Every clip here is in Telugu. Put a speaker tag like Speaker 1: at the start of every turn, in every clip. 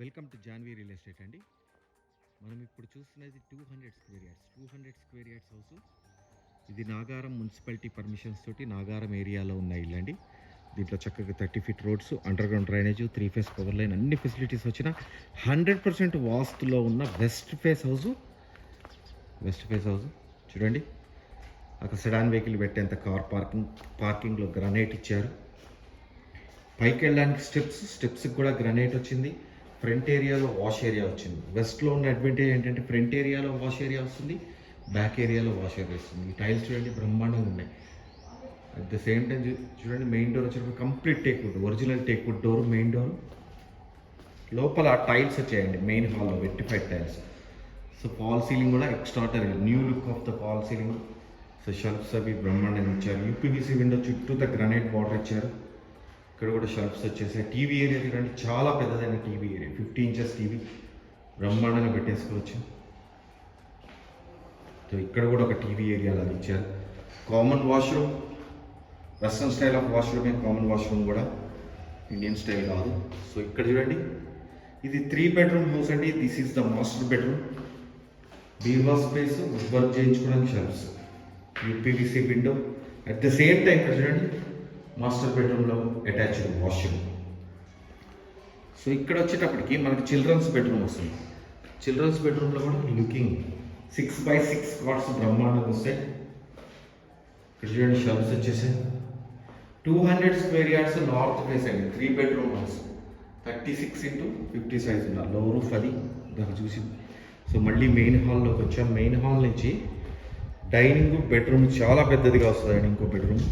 Speaker 1: Welcome to Janvi real estate అండి. మనం ఇప్పుడు చూస్తున్నది two hundred square yards two hundred square yards house ఇది నాగారం మున్సిపాలిటీ పర్మిషన్స్ తోటి నాగారం ఏరియాలో ఉన్న ఇల్లు అండి. దీంట్లో చక్కగా thirty feet roads underground drainage three phase power line అన్ని ఫెసిలిటీస్ వచ్చిన హండ్రెడ్ పర్సెంట్ వాస్తులో ఉన్న west face house west face house చూడండి. అక్కడ సెడాన్ వెహికల్ పెట్టేంత కార్ పార్కింగ్ పార్కింగ్లో గ్రనైట్ ఇచ్చారు. పైకి వెళ్ళడానికి స్టెప్స్ స్టెప్స్కి కూడా గ్రనైట్ వచ్చింది. ఫ్రంట్ ఏరియాలో వాష్ ఏరియా వచ్చింది. వెస్ట్లో ఉన్న అడ్వాంటేజ్ ఏంటంటే ఫ్రంట్ ఏరియాలో వాష్ ఏరియా వస్తుంది బ్యాక్ ఏరియాలో వాష్ ఏరియా వస్తుంది. ఈ టైల్స్ చూడండి బ్రహ్మాండంగా ఉన్నాయి. అట్ ద సేమ్ టైం చూడండి మెయిన్ డోర్ వచ్చినప్పుడు complete teakwood original teak wood door main door లోపల టైల్స్ వచ్చాయండి మెయిన్ హాల్లో vitrified tiles so fall ceiling కూడా extraordinary new look of the fall ceiling so shelves అవి బ్రహ్మాండంగా ఇచ్చారు. యూపీవీసీ విండో చుట్టూ ద గ్రనైట్ బార్డర్ ఇచ్చారు. ఇక్కడ కూడా షెల్ఫ్స్ వచ్చేసాయి. టీవీ ఏరియా చూడండి చాలా పెద్దదైన TV area fifty inches TV బ్రహ్మాండంగా పెట్టేసుకోవచ్చు. సో ఇక్కడ కూడా ఒక టీవీ ఏరియా లాగా ఇచ్చారు. Common washroom western style of వాష్రూమే common washroom కూడా. ఇండియన్ స్టైల్ కాదు. సో ఇక్కడ చూడండి. ఇది త్రీ బెడ్రూమ్ హౌస్ అండి. This is the master bedroom బీవా space work చేయించుకోవడానికి shelves UPVC window at the same time ఇక్కడ చూడండి. మాస్టర్ బెడ్రూమ్లో అటాచ్డ్ వాష్రూమ్. సో ఇక్కడ వచ్చేటప్పటికి మనకి చిల్డ్రన్స్ బెడ్రూమ్ వస్తుంది. చిల్డ్రన్స్ బెడ్రూమ్లో కూడా looking six by six cards బ్రహ్మాండంగా వస్తాయి. ఇక్కడ చూడండి షెల్ఫ్స్ వచ్చేసాయి. Two hundred square yards north face అండి. Three bedroom house thirty six into fifty size ఉన్న లో రూఫ్ అది. దాన్ని చూసి. సో మళ్ళీ మెయిన్ హాల్లోకి వచ్చాం. మెయిన్ హాల్ నుంచి డైనింగ్ బెడ్రూమ్ చాలా పెద్దదిగా వస్తుందండి ఇంకో bedroom.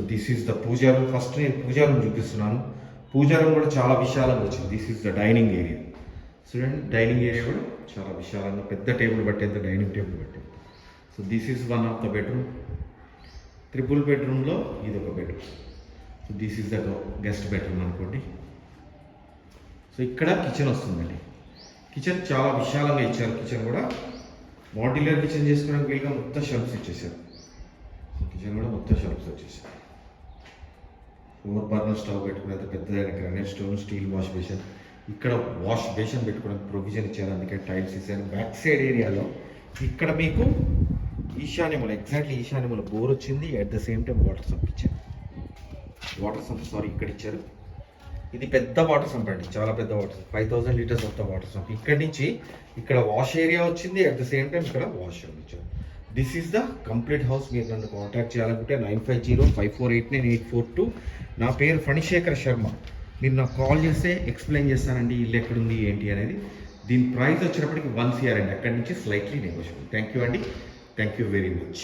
Speaker 1: So this is the puja room first నేను పూజా రూమ్ చూపిస్తున్నాను. పూజా రూమ్ కూడా చాలా విశాలంగా వచ్చింది. This is the dining area చూడండి డైనింగ్ ఏరియా కూడా చాలా విశాలంగా పెద్ద టేబుల్ పట్టేంత డైనింగ్ టేబుల్ పట్టేది so this is one of the bedroom triple బెడ్రూమ్లో ఇది ఒక bedroom so this is the guest bedroom అనుకోండి. సో ఇక్కడ కిచెన్ వస్తుందండి. కిచెన్ చాలా విశాలంగా ఇచ్చారు. కిచెన్ కూడా మాడ్యులర్ కిచెన్ చేసుకోవడానికి వీలుగా మొత్తం షెల్ఫ్స్ ఇచ్చేసారు. కిచెన్ కూడా మొత్తం షెల్ఫ్స్ వచ్చేసారు ఫోర్ బర్నర్ స్టవ్ పెట్టుకునేది పెద్దదైన granite stone steel wash basin ఇక్కడ వాష్ బేసిన్ పెట్టుకోవడానికి ప్రొవిజన్ ఇచ్చారు. అందుకే టైల్స్ ఇచ్చారు బ్యాక్ సైడ్ ఏరియాలో ఇక్కడ మీకు ఈశాన్యములు ఎగ్జాక్ట్లీ ఈశాన్యములు బోర్ వచ్చింది. At the same time water sump ఇచ్చారు. వాటర్ సంప్ సారీ ఇక్కడ ఇచ్చారు. ఇది పెద్ద వాటర్ సంప్ అండి. చాలా పెద్ద water five thousand litres of the water sump ఇక్కడ నుంచి ఇక్కడ వాష్ ఏరియా వచ్చింది. అట్ ద సేమ్ టైం ఇక్కడ వాష్ రూమ్ ఇచ్చారు. This is the complete house మీరు నన్ను కాంటాక్ట్ చేయాలనుకుంటే nine five zero five four eight nine eight four two నా పేరు ఫణిశేఖర్ శర్మ. మీరు నాకు కాల్ చేస్తే ఎక్స్ప్లెయిన్ చేస్తానండి ఇల్లు ఎక్కడుంది ఏంటి అనేది. దీని ప్రైస్ వచ్చినప్పటికి వన్ సిఆర్ అండి. అక్కడి నుంచి స్లైట్లీ నెగోషియబుల్ థ్యాంక్ యూ అండి. Thank you very much